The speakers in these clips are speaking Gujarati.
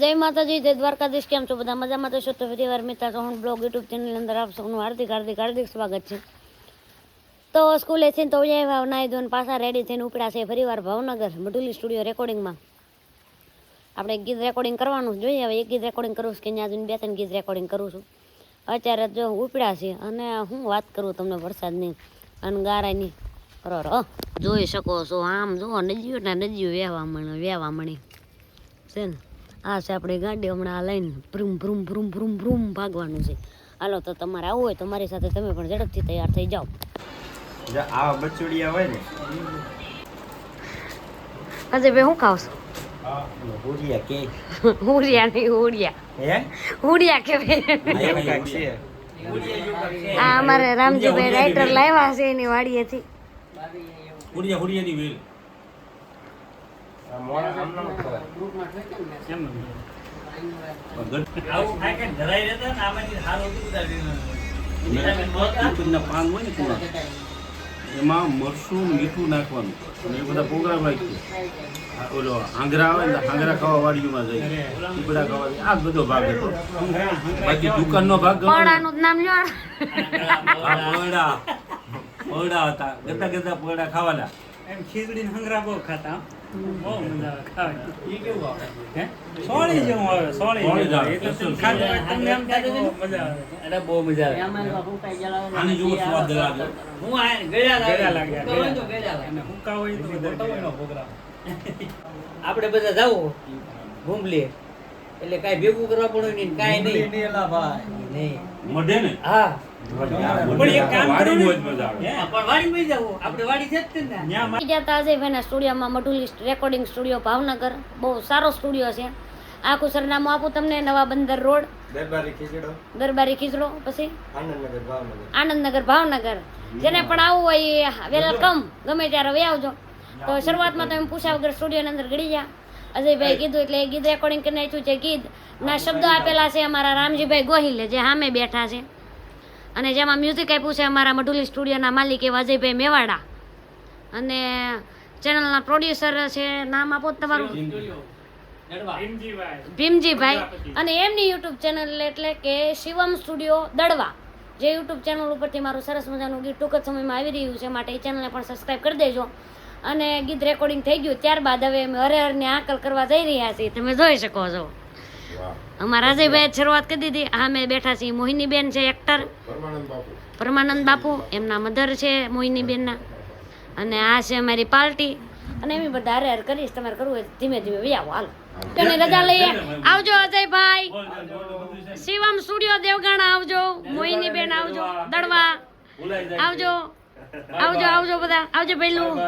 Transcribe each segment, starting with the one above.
જય માતાજી, જય દ્વારકાધીશ. કેમ છો બધા? મજામાં તો છો તો ફરી વાર Mita Chauhan blog YouTube channel અંદર આપ સૌનું હાર્દિક હાર્દિક હાર્દિક સ્વાગત છે. તો સ્કૂલે થઈને તો આવ્યા નાઈ ધોઈને પાછા રેડી થઈને ઉપડ્યા છે ફરી વાર ભાવનગર, મઢુલી સ્ટુડિયો રેકોર્ડિંગમાં આપણે ગીત રેકોર્ડિંગ કરવાનું જોઈએ. હવે એક ગીત રેકોર્ડિંગ કરું છું કે ત્યાં જઈને બે ત્રણ ગીત રેકોર્ડિંગ કરું છું. અત્યારે જો ઉપડ્યા છે અને હું વાત કરું તમને વરસાદની અને ગારાની બરોબર જોઈ શકો છો. આમ જુઓ નદીઓ ને નદીઓ વહેવા મણે વહેવા મળી. છે ને? આ છે આપણી ગાડી હમણાં આ લઈને ભ્રુમ ભ્રુમ ભ્રુમ ભ્રુમ ભ્રુમ ભાગવાનું છે. હાલો તો તમારે આવું હોય તો મારી સાથે તમે પણ ઝડપથી તૈયાર થઈ જાઓ. આ બચુડિયા હોય ને. અજય ભાઈ હું ખાવ છું ભૂરિયા કે. હુડિયા નહીં હુડિયા. હે? હુડિયા કે આ અમારે રામજીભાઈ રાઇટર લાવ્યા છે એની વાડીએથી. હુડિયા હુડિયાની વેલ આ મોણા આમ ન ખવાય. ના પાન હોય ને એમાં મરસું મીઠું નાખવાનું. અને એ બધા પ્રોગ્રામ રાખ્યો ઓલો આંગરા આવે ને આંગરા ખાવા વાડીમાં જાય એ બધા ખાવા આ બધો ભાગ હતો. બાકી દુકાનનો ભાગ? પડાનું નામ પૌડા પૌડા હતા. ગતા ગતા પડા ખાવાના. એમ ખીચડી ને હંગરા બહુ ખાતા હો. બહુ મજા આવે ખાવાની એ કેવું આવે હે સોળી જેવું આવે સોળી સોળી જ જેવું આવે. એ તો તમે ખાધું હોય તમને એમ થાય કે બહુ મજા આવે અરે બહુ મજા આવે આની જેવો સ્વાદ લાગે હું આ ગળ્યા ગળ્યા લાગે લાગે, તો હોય તો ગળ્યા. ગળ્યા લાગે. અને હુંકા હોય તો વધારે આપણે બધા જાવું ભૂમલી એટલે કઈ ભેગું કરવા પડે નહીં કાંઈ નહીં મઢે હા પણ એક કામ કરો ને. વાડીમાં જ મજા આવે. હે? પણ વાડીમાં જાવું આપણે વાડી છે જ તે ને. ન્યા માં જતા અજયભાઈના સ્ટુડિયોમાં મઢુલી રેકોર્ડિંગ સ્ટુડિયો ભાવનગર. બહુ સારો સ્ટુડિયો છે. આખું સરનામું આપું તમને નવા બંદર રોડ. દરબારી ખીચડો દરબારી પછી? આનંદનગર ભાવનગર. જેને પણ આવવું હોય એ વેલકમ. ગમે ત્યારે. વહી આવજો. તો શરૂઆતમાં તમે પૂછ્યા વગર સ્ટુડિયોની અંદર ગળી ગયા. અજયભાઈ કીધું એટલે એ ગીત રેકોર્ડિંગ કરી નાખ્યું છે ગીત. ના શબ્દો આપેલા છે અમારા રામજીભાઈ ગોહિલે જે સામે બેઠા છે. અને જેમાં મ્યુઝિક આપ્યું છે અમારા મઢુલી સ્ટુડિયોના માલિક એવા અજયભાઈ મેવાડા. અને ચેનલના પ્રોડ્યુસર છે નામ આપો તમારું. ભીમજીભાઈ. ભીમજીભાઈ. અને એમની યુટ્યુબ ચેનલ એટલે કે શિવમ સ્ટુડિયો દડવા. જે યુટ્યુબ ચેનલ ઉપરથી મારું સરસ મજાનું ગીત ટૂંક જ સમયમાં આવી રહ્યું છે માટે એ ચેનલને પણ સબસ્ક્રાઈબ કરી દેજો. અને ગીત રેકોર્ડિંગ થઈ ગયું ત્યારબાદ હવે અમે હરે હરની આકલ કરવા જઈ રહ્યા છીએ. તમે જોઈ શકો છો. અમારા અજયભાઈ શરૂઆત કરી દીધી હા અમે બેઠા છીએ. મોહિનીબેન છે એક્ટર. પરમાનંદ બાપુ. એમના મધર છે મોહિનીબેનના. અને આ છે અમારી પાર્ટી. અને એમ બધા હારે હારે કરીશ તમારે કરવું હોય ધીમે ધીમે વ્યાવો હાલ. તેને રજા લઈએ. આવજો અજયભાઈ. શિવમ સ્ટુડિયો દેવગાણા આવજો. મોહિની બેન આવજો. દડવા. આવજો. આવજો આવજો બધા. આવજો પહેલું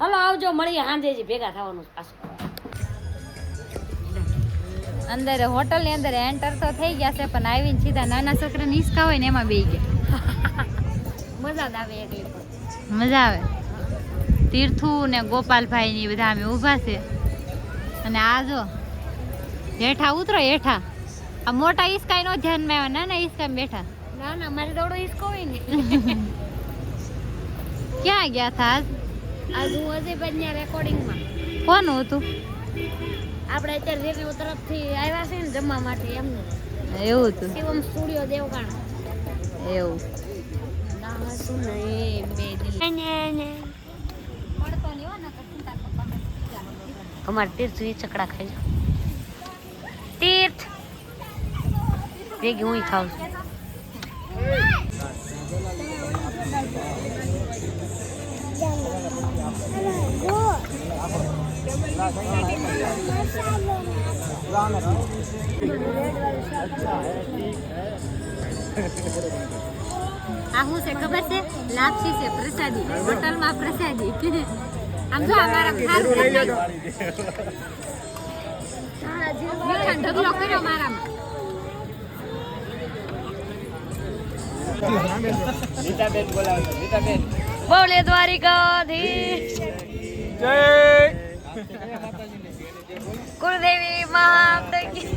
હલો આવજો. મળીએ. સાંજે ભેગા થવાનું પાછું. અંદર હોટલની અંદર એન્ટર તો થઈ ગયા છે પણ આવીને સીધા નાના છોકરા હિસકા હોય ને એમાં બેસી ગયા. મજા જ આવે એકલી મજા આવે. તીર્થુ ને ગોપાલભાઈ ની બધા અમે ઊભા છે. અને આ જો હેઠા ઉતરો હેઠા આ મોટા હિસકા નો ધ્યાનમાં આવ્યો નાના હિસકા બેઠા. ના ના મારે દોડો હિસકો હોય ને. ક્યાં ગયા હતા આજ? આજ હું ત્યાં રેકોર્ડિંગમાં કોનું હતું? આપણે અત્યારે રેડિયો તરફથી આવ્યા છે ને જમવા માટે એમનું. એવું હતું. શિવમ સ્ટુડિયો દેવગાણા. એવું. ના સુને બે દિલ અમારે તીર્થ એ ચકડા ખાઈ જાઓ તીર્થ. ભેગી હું ખાઉં છું આ શું છે ખબર છે? લાપસી છે પ્રસાદી. હોટલમાં પ્રસાદી. આમ જો અમારા ખાસ ઢગલો કર્યો મારામાં. બોલે દ્વારિકાધીશ. જય. કુળદેવી માતા કી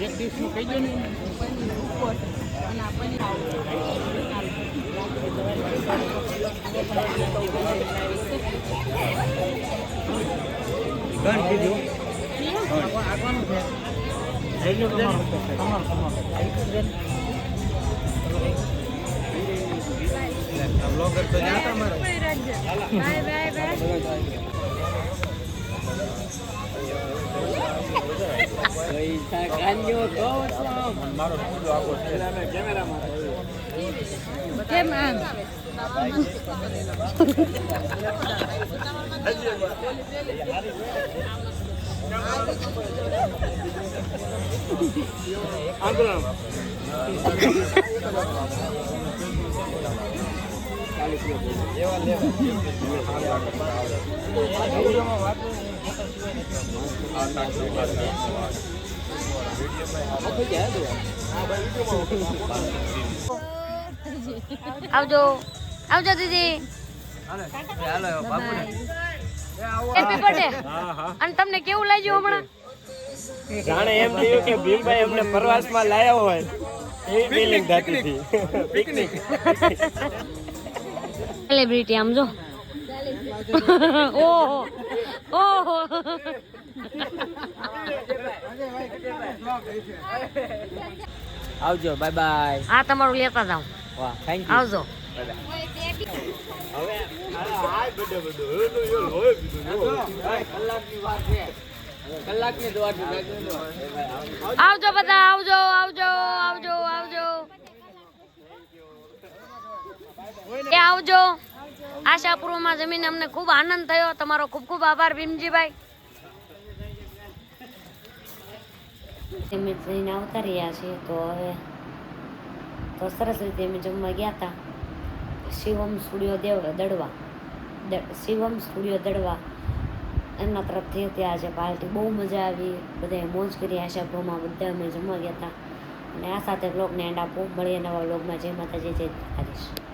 એક દિવસનું કહી દો ને અને આપણને ગણ. કીધું બ્લોગર તો જાતા મારો બાય બાય બાય પૈસા કાન્યો તો મારો સ્ટુડિયો આખો છે કેમ આમ આવજો. આવજો દીદી. હેપી બર્થડે અને તમને કેવું લાગ્યું હમણાં? જાણે એમ થયું કે ભીમભાઈ એમને પ્રવાસમાં લાયા હોય. એ ફિલિંગ થતી હતી. પિકનિક સેલિબ્રિટી આમ જો. ઓહો. ઓહો. આવજો બાય બાય આ તમારું લેતા જાઉં વાહ થેન્ક યુ આવજો. કલાકની વાત છે કલાકની જ વાત છે આવજો બધા આવજો આવજો આવજો આવજો. એ આવજો. આશાપુરમાં જમીને અમને ખૂબ આનંદ થયો. તમારો ખૂબ ખૂબ આભાર, ભીમજીભાઈ. અમે જઈને આવતા રહ્યા છીએ. તો હવે તો સરસ રીતે અમે જમવા ગયા હતા શિવમ સ્ટુડિયો દેવ દડવા. શિવમ સ્ટુડિયો દડવા. એમના તરફથી હતી આજે પાર્ટી. બહુ મજા આવી. બધાએ મોજ કરી આશાપુરમાં બધા અમે જમવા ગયા હતા અને આ સાથે બ્લોગને એન્ડ આપો. મળીએ નવા બ્લોગમાં જય માતાજી, જય દ્વારકાધીશ.